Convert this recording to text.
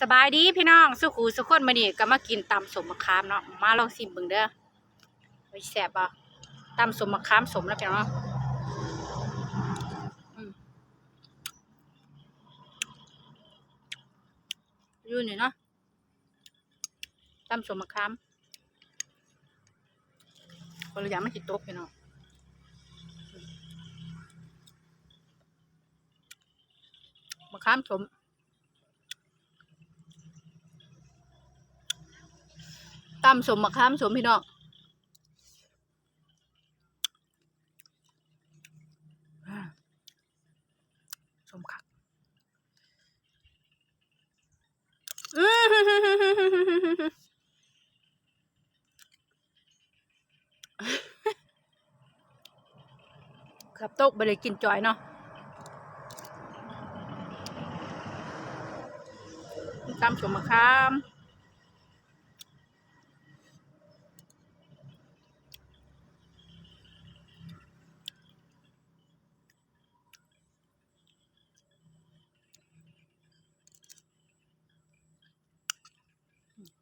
สบายดีพี่น้อง สุขูสุขคนมานี่ก็มากินตำสมมะขามเนาะมาลองชิมเบิ่งเด้อไว้แซ่บบ่ตำสมมะขามสมแล้วพี่น้องอืมอยู่นี่เนาะตำสมมะขามคนละอย่างมันสิตกพี่น้องมะขามสม ตำสมมะขามสมพี่น้องอ่าสมคักอื้อหือหือหือหือหือหือครับโต๊ะไปเลยกินจอยเนาะตำสมมะขาม いい。